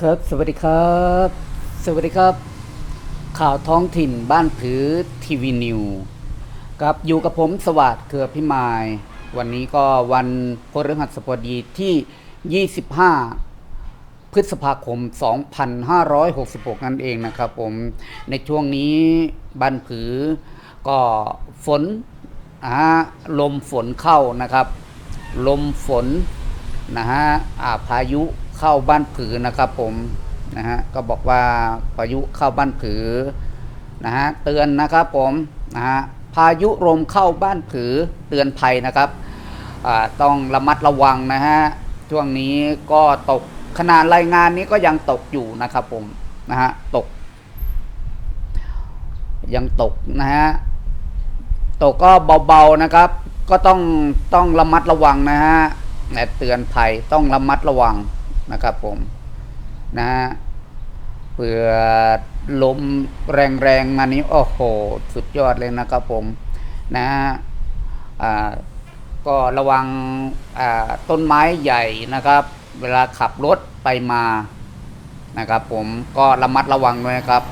ครับ สวัสดีครับ สวัสดีครับ ข่าวท้องถิ่นบ้านผือทีวีนิวครับอยู่กับผมสวัสดิ์เครือพิมาย วันนี้ก็วันพฤหัสบดีที่ 25 พฤษภาคม 2566 นั่นเองนะครับผมในช่วงนี้บ้านผือ ก็ฝนอ่าลมฝนเข้านะครับ ลมฝนนะฮะอ่าพายุ เข้าบ้านผือนะครับผมนะฮะก็บอกว่าพายุเข้าบ้านผือนะฮะเตือนนะครับผมนะฮะพายุลมเข้าบ้านผือเตือนภัยนะครับอ่าต้องระมัดระวังนะฮะช่วงนี้ก็ตกขนาดรายงานนี้ก็ยังตกอยู่นะครับผมนะฮะตก ยังตกนะฮะตกก็เบาๆนะครับ ก็ต้องต้องระมัดระวังนะฮะแต่เตือนภัยต้องระมัดระวัง นะครับผมนะฮะเผื่อลมแรงๆมานี้โอ้โห สุดยอดเลยนะครับผมนะฮะอ่าก็ระวังต้นไม้ใหญ่นะครับ เวลาขับรถไปมานะครับผมก็ระมัดระวังด้วยครับ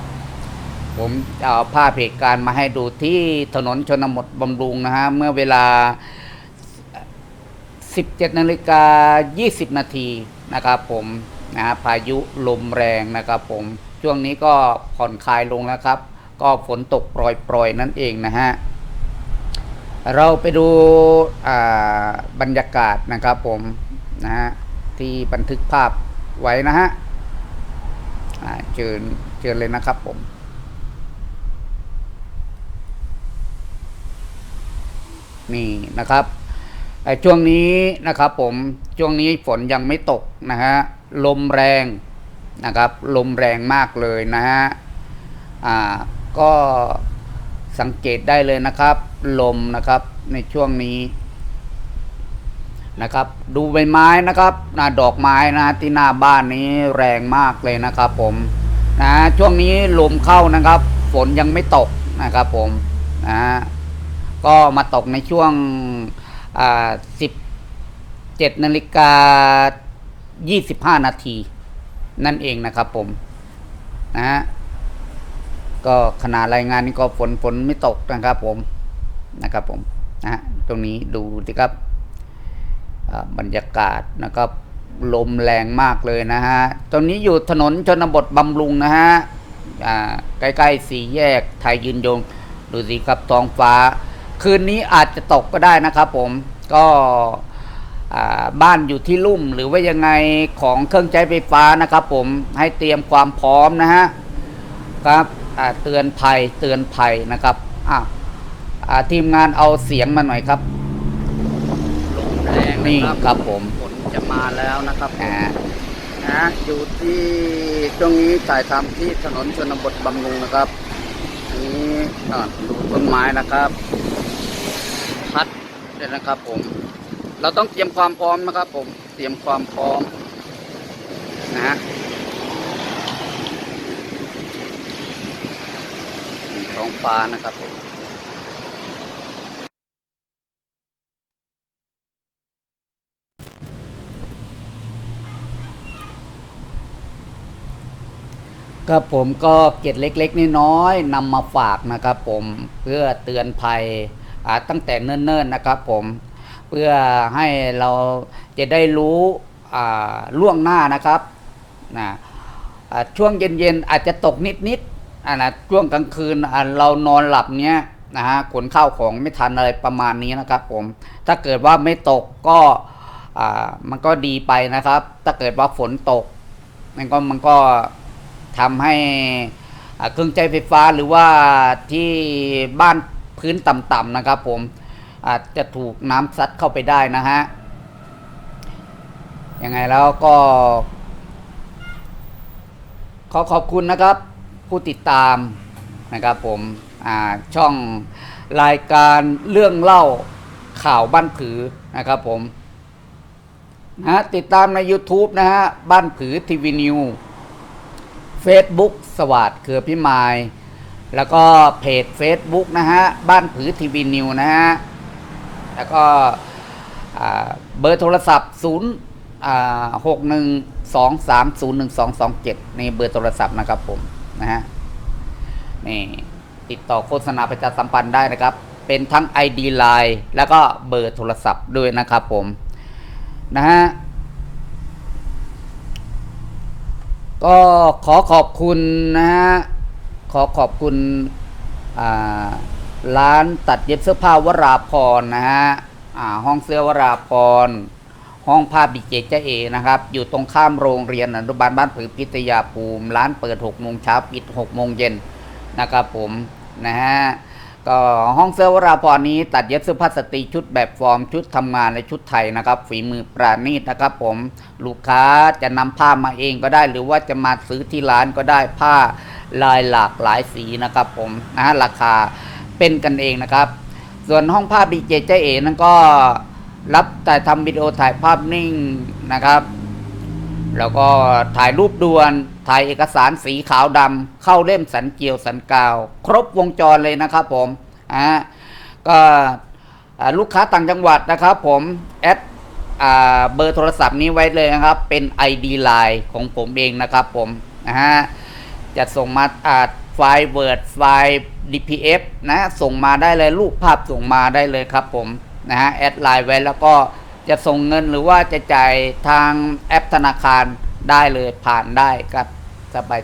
ผมเอาภาพเหตุการณ์มาให้ดูที่ถนนชนบทบำรุงนะฮะ เมื่อเวลา 17นาฬิกา20 นาที นะครับผมนะฮะพายุลมแรงนะครับผมช่วงนี้ก็ผ่อนคลายลงแล้วครับ ก็ฝนตกโปรยๆนั่นเองนะฮะเราไปดูบรรยากาศนะครับผมนะฮะที่บันทึกภาพไว้นะฮะเชิญเชิญเลยนะครับผมนี่นะครับไอช่วงนี้นะครับผม ช่วงนี้ฝนยังไม่ตกนะฮะลมแรงนะครับลมแรงมากเลยนะฮะอ่าก็สังเกตได้เลยนะครับ ลมนะครับในช่วงนี้นะครับ ดูใบไม้นะครับนะดอกไม้นะที่หน้าบ้านนี้แรงมากเลยนะครับผมนะช่วงนี้ลมเข้านะครับ ฝนยังไม่ตกนะครับผมนะก็มาตกในช่วงอ่า 17นาฬิกา25 นาที นั่นเองนะครับผม นะฮะก็ขณะรายงานนี้ก็ฝนฝนไม่ตกนะครับผมนะครับผมนะฮะตรงนี้ดูสิครับบรรยากาศนะครับ ลมแรงมากเลยนะฮะตรงนี้อยู่ถนนชนบทบำรุงนะฮะใกล้ๆสี่แยกไทยยืนยง ดูสิครับท้องฟ้า คืนนี้อาจจะตกก็ได้นะครับผมก็ บ้านอยู่ที่ลุ่มหรือว่ายังไงของเครื่องใช้ไฟฟ้านะครับ ผมให้เตรียมความพร้อมนะฮะครับอ่าเตือนภัยเตือนภัยนะครับอะอ่าทีมงานเอาเสียงมาหน่อยครับลมแรงนี่ครับผมฝนจะมาแล้วนะครับอ่านะอยู่ที่ตรงนี้ถ่ายทำที่ถนนชนบทบำรุงนะครับอันนี้อ่าดูต้นไม้นะครับ พัดเลยนะครับผม เราต้องเตรียมความพร้อมนะครับ ผม เตรียมความพร้อมนะฮะท้องฟ้านะครับผมครับผมก็เก็ดเล็กๆน้อยๆนำมาฝากนะครับผมเพื่อเตือนภัยอ่าตั้งแต่เนิ่นๆนะครับผม เพื่อให้เราจะได้รู้ล่วงหน้านะครับนะช่วงเย็นๆอาจจะตกนิดๆอ่านะช่วงกลางคืนเรานอนหลับเนี้ยนะฮะขนข้าวของไม่ทันอะไรประมาณนี้นะครับผมถ้าเกิดว่าไม่ตกก็มันก็ดีไปนะครับ ถ้าเกิดว่าฝนตก มันก็มันก็ทำให้เครื่องใช้ไฟฟ้าหรือว่าที่บ้านพื้นต่ำๆนะครับผม อาจจะถูกน้ำซัดเข้าไปได้นะฮะยังไงแล้วก็ ขอขอบคุณนะครับ ผู้ติดตามนะครับผมช่องรายการเรื่องเล่าข่าวบ้านผือนะครับผมนะฮะติดตามใน YouTube นะฮะ บ้านผือทีวีนิว Facebook สวัสดเคือพิมาย แล้วก็เพจ Facebook นะฮะ บ้านผือทีวีนิวนะฮะ แล้วก็เบอร์โทรศัพท์ 0 6 1สองสามศูนย์หนึ่งสองสองเจ็ดในเบอร์โทรศัพท์นะครับผมนะฮะนี่ติดต่อโฆษณาประชาสัมพันธ์ได้นะครับ เป็นทั้ง ID Line แล้วก็เบอร์โทรศัพท์ด้วยนะครับผมนะฮะก็ขอขอบคุณนะฮะขอขอบคุณอ่า ร้านตัดเย็บเสื้อผ้าวราพรนะฮะอ่าห้องเสื้อวราพร ห้องภาพดีเจเจเอนะครับ อยู่ตรงข้ามโรงเรียนอนุบาลบ้านผือพิทยาภูมิ ร้านเปิด6โมงเช้าปิด6โมงเย็นนะครับผมนะฮะก็ห้องเสื้อวราพรนี้ตัดเย็บเสื้อผ้าสตรีชุดแบบฟอร์มชุดทำงานและชุดไทยนะครับ ฝีมือปราณีตนะครับผมลูกค้าจะนำผ้ามาเองก็ได้ หรือว่าจะมาซื้อที่ร้านก็ได้ผ้าลายหลากหลายสีนะครับผมนะฮะราคา เป็นกันเองนะครับ ส่วนห้องภาพดีเจเจเอนั้นก็รับแต่ทำวิดีโอถ่ายภาพนิ่งนะครับ แล้วก็ถ่ายรูปด่วน ถ่ายเอกสารสีขาวดำเข้าเล่มสันเกียวสันกาว ครบวงจรเลยนะครับผมอ่าก็ลูกค้าต่างจังหวัดนะครับผมแอดอ่าเบอร์โทรศัพท์นี้ไว้เลยนะครับ เป็น ID Line ของผมเองนะครับผมนะฮะจะส่งมาอ่าไฟล์ Word ไฟล์ DPF นะส่งมาได้เลยรูปภาพส่งมาได้เลยครับผมนะฮะแอดไลน์ไว้แล้วก็จะส่งเงินหรือว่าจะจ่ายทางแอปธนาคารได้เลยผ่านได้ครับ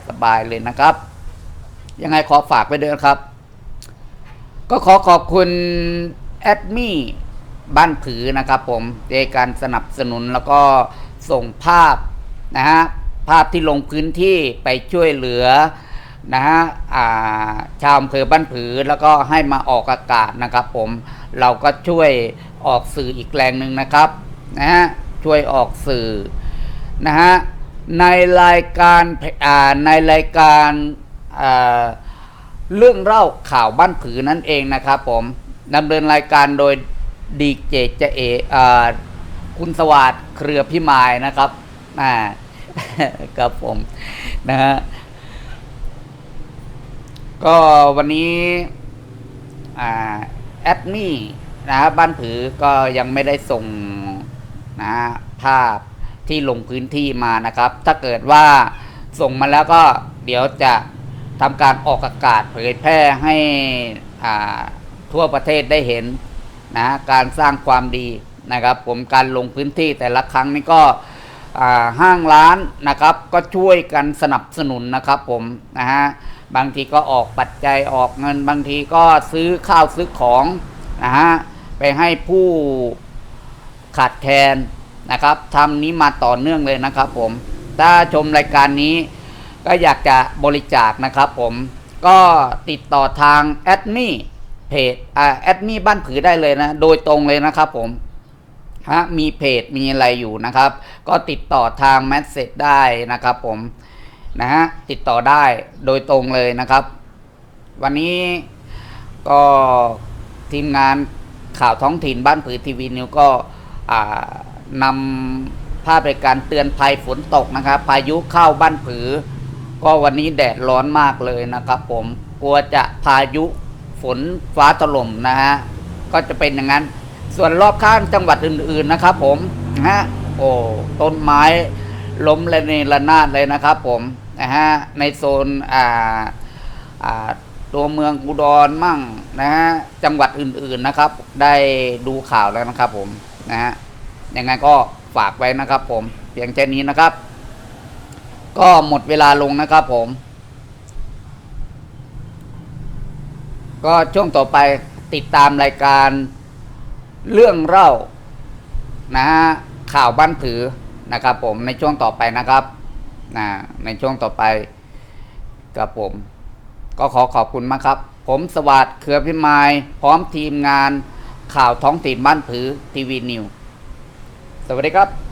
สบายๆเลยนะครับ ยังไงขอฝากไปด้วยนครับ ก็ขอขอบคุณแอดมี่บ้านผือนะครับผมในการสนับสนุนแล้วก็ส่งภาพนะฮะภาพที่ลงพื้นที่ไปช่วยเหลือ นะฮะชาวอำเภอบ้านผือแล้วก็ให้มาออกอากาศนะครับผมเราก็ช่วยออกสื่ออีกแรงหนึ่งนะครับนะฮะช่วยออกสื่อนะฮะในรายการในรายการเรื่องเล่าข่าวบ้านผือนั่นเองนะครับผมดำเนินรายการโดยดีเจเจเอคุณสวัสดิ์เครือพิมายนะครับอ่าครับผมนะฮะ ก็วันนี้แอดมี่นะบ้านผือก็ยังไม่ได้ส่งนะฮะภาพที่ลงพื้นที่มานะครับ ถ้าเกิดว่าส่งมาแล้วก็เดี๋ยวจะทำการออกอากาศเผยแพร่ให้ทั่วประเทศได้เห็นนะการสร้างความดีนะครับ ผมการลงพื้นที่แต่ละครั้งนี่ก็ห้างร้านนะครับ ก็ช่วยกันสนับสนุนนะครับผมนะฮะ บางทีก็ออกปัจจัยออกเงิน บางทีก็ซื้อข้าวซื้อของนะฮะไปให้ผู้ขาดแคลนนะครับทำนี้มาต่อเนื่องเลยนะครับผม ถ้าชมรายการนี้ก็อยากจะบริจาคนะครับผมก็ติดต่อทางแอดมี่เพจอ่าแอดมี่บ้านผือได้เลยนะ โดยตรงเลยนะครับผมฮะมีเพจมีอะไรอยู่นะครับ ก็ติดต่อทางแมสเซจได้นะครับผม นะฮะติดต่อได้โดยตรงเลยนะครับ วันนี้ก็ทีมงานข่าวท้องถิ่นบ้านผือทีวีนิวก็นำภาพรายการเตือนภัยฝนตกนะครับพายุเข้าบ้านผือ ก็วันนี้แดดร้อนมากเลยนะครับ ผมกลัวจะพายุฝนฟ้าถล่มนะฮะก็จะเป็นอย่างนั้น ส่วนรอบข้างจังหวัดอื่น ๆนะครับ ผมนะฮะโอ้ต้นไม้ล้มระเนระนาดเลยนะครับผม นะฮะในโซนอ่าอ่าตัวเมืองอุดรมั่งนะฮะจังหวัดอื่นๆนะครับ ได้ดูข่าวแล้วนะครับผมนะฮะยังไงก็ฝากไว้นะครับ ผมเพียงแค่นี้นะครับ ก็หมดเวลาลงนะครับผม ก็ช่วงต่อไปติดตามรายการเรื่องเล่านะฮะข่าวบ้านผือนะครับ ผมในช่วงต่อไปนะครับ นะในช่วงต่อไปกับผม ก็ขอขอบคุณมากครับ ผมสวัสดิ์เครือพิมายพร้อมทีมงานข่าวท้องถิ่นบ้านผือทีวีนิว สวัสดีครับ